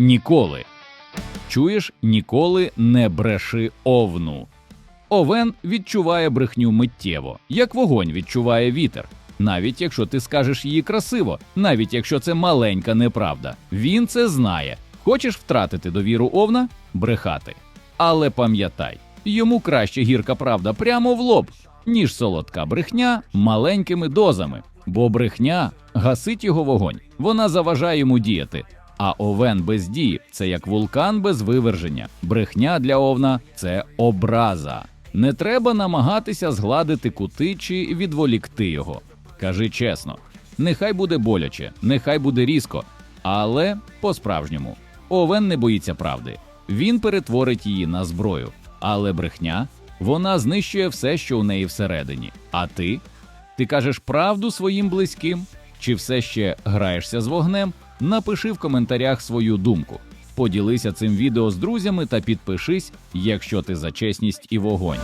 ніколи. Чуєш, ніколи не бреши овну. Овен відчуває брехню миттєво, як вогонь відчуває вітер. Навіть якщо ти скажеш її красиво, навіть якщо це маленька неправда, він це знає. Хочеш втратити довіру овна? Брехати. Але пам'ятай, йому краще гірка правда прямо в лоб, ніж солодка брехня маленькими дозами, бо брехня гасить його вогонь, вона заважає йому діяти. А овен без дії це як вулкан без виверження. Брехня для овна це образа. Не треба намагатися згладити кути чи відволікти його. Кажи чесно, нехай буде боляче, нехай буде різко, але по-справжньому. Овен не боїться правди. Він перетворить її на зброю. Але брехня вона знищує все, що у неї всередині. А ти? Ти кажеш правду своїм близьким? Чи все ще граєшся з вогнем? Напиши в коментарях свою думку. Поділися цим відео з друзями та підпишись, якщо ти за чесність і вогонь.